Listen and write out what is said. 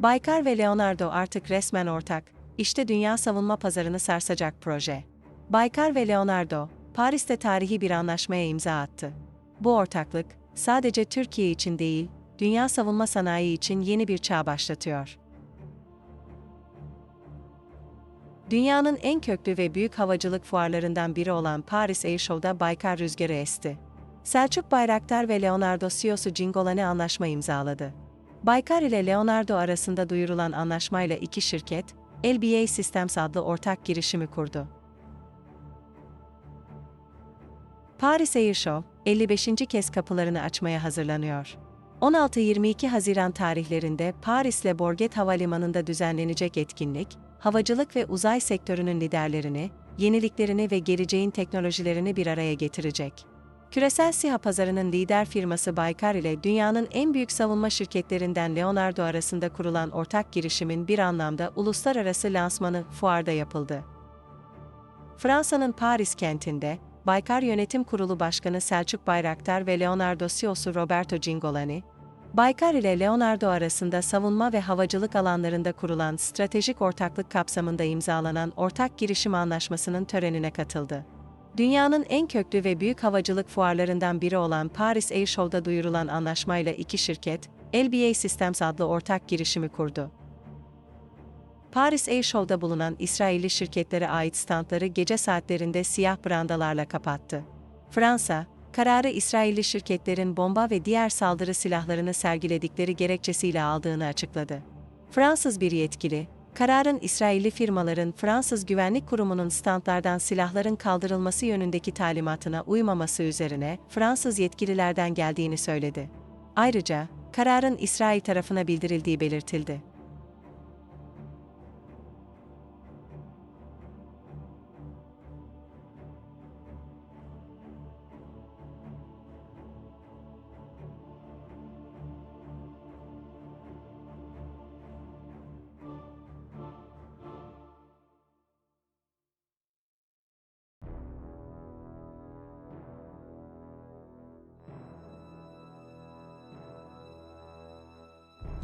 Baykar ve Leonardo artık resmen ortak. İşte dünya savunma pazarını sarsacak proje. Baykar ve Leonardo, Paris'te tarihi bir anlaşmaya imza attı. Bu ortaklık, sadece Türkiye için değil, dünya savunma sanayi için yeni bir çağ başlatıyor. Dünyanın en köklü ve büyük havacılık fuarlarından biri olan Paris Air Show'da Baykar rüzgarı esti. Selçuk Bayraktar ve Leonardo CEO'su Cingolani anlaşma imzaladı. Baykar ile Leonardo arasında duyurulan anlaşmayla iki şirket, LBA Systems adlı ortak girişimi kurdu. Paris Air Show, 55. kez kapılarını açmaya hazırlanıyor. 16-22 Haziran tarihlerinde Paris Le Bourget Havalimanı'nda düzenlenecek etkinlik, havacılık ve uzay sektörünün liderlerini, yeniliklerini ve geleceğin teknolojilerini bir araya getirecek. Küresel SİHA pazarının lider firması Baykar ile dünyanın en büyük savunma şirketlerinden Leonardo arasında kurulan ortak girişimin bir anlamda uluslararası lansmanı fuarda yapıldı. Fransa'nın Paris kentinde, Baykar Yönetim Kurulu Başkanı Selçuk Bayraktar ve Leonardo CEO'su Roberto Cingolani, Baykar ile Leonardo arasında savunma ve havacılık alanlarında kurulan stratejik ortaklık kapsamında imzalanan ortak girişim anlaşmasının törenine katıldı. Dünyanın en köklü ve büyük havacılık fuarlarından biri olan Paris Air Show'da duyurulan anlaşmayla iki şirket, LBA Systems adlı ortak girişimi kurdu. Paris Air Show'da bulunan İsrailli şirketlere ait standları gece saatlerinde siyah brandalarla kapattı. Fransa, kararı İsrailli şirketlerin bomba ve diğer saldırı silahlarını sergiledikleri gerekçesiyle aldığını açıkladı. Fransız bir yetkili, kararın İsrailli firmaların Fransız Güvenlik Kurumu'nun standlardan silahların kaldırılması yönündeki talimatına uymaması üzerine Fransız yetkililerden geldiğini söyledi. Ayrıca, kararın İsrail tarafına bildirildiği belirtildi.